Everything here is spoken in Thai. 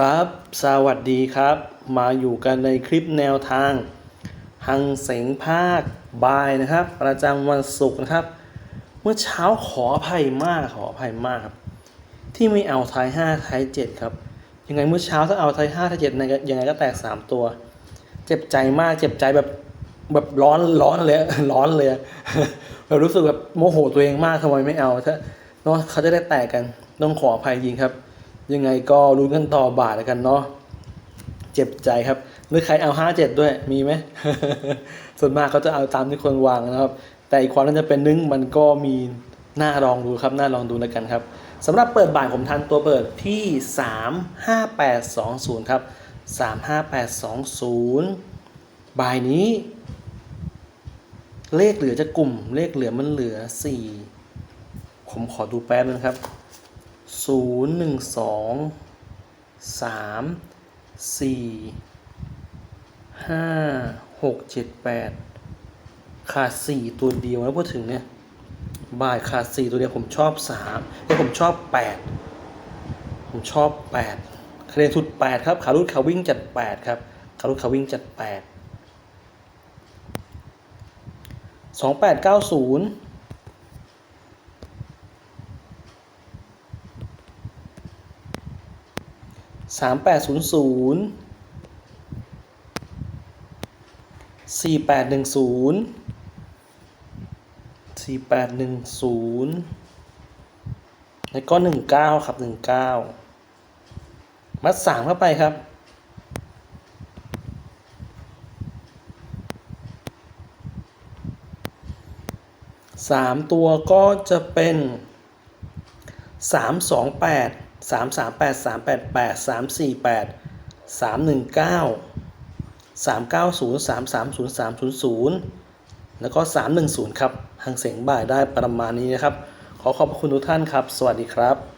ครับ สวัสดีครับ มาอยู่กันในคลิปแนวทาง หังเสงภาคบายนะครับ ประจำวันศุกร์นะครับ เมื่อเช้าขออภัยมากขออภัยมากครับ ที่ไม่เอาไทย5ไทย7ครับ ยังไงเมื่อเช้าถ้าเอาไทย5ไทย7ยังไงยังไงก็แตก 3 ตัว เจ็บใจมากเจ็บใจแบบแบบร้อนร้อนเลยร้อนเลยแบบรู้สึกแบบโมโหตัวเองมากทำไมไม่เอาถ้าเนาะเขาจะได้แตกกันต้องขออภัยจริงครับ ยังไงก็รู้นกันต่อบาทแล้วกันเนาะเจ็บใจครับหรือใครเอาห้าเจ็ดด้วยมีไหมส่วนมากเขาจะเอาตามที่คนวางนะครับ แต่อีกความน่าจะเป็นนึ่งมันก็มีน่าลองดูครับน่าลองดูแล้วกันครับสำหรับเปิดบ่ายผมทันตัวเปิดที่ 35820 ครับ 35820 บ่ายนี้ เลขเหลือจะกลุ่มเลขเหลือมันเหลือ 4 ผมขอดูแป๊บนึงครับ ศูนย์หนึ่งสองสามสี่ห้าหกเจ็ดแปดขาดสี่ตัวเดียวแล้วพูดถึงเนี่ยบ่ายขาดสี่ตัวเดียวผมชอบสามแล้วผมชอบแปดผมชอบแปดคะแนนสุดแปดครับขารุดขาวิ่งจัดแปดครับขารุดขาวิ่งจัดแปดสองแปดเก้าศูนย์ สามแปดศูนย์ศูนย์สี่แปดหนึ่งศูนย์สี่แปดหนึ่งศูนย์แล้วก็หนึ่งเก้าครับหนึ่งเก้ามัดสามเข้าไปครับสามตัวก็จะเป็นสามสองแปด สามสามแปดสามแปดแปดสามสี่แปดสามหนึ่งเก้าสามเก้าศูนย์สามสามศูนย์สามศูนย์ศูนย์แล้วก็สามหนึ่งศูนย์ครับหางเสียงบ่ายได้ประมาณนี้นะครับ ขอขอบพระคุณทุกท่านครับ สวัสดีครับ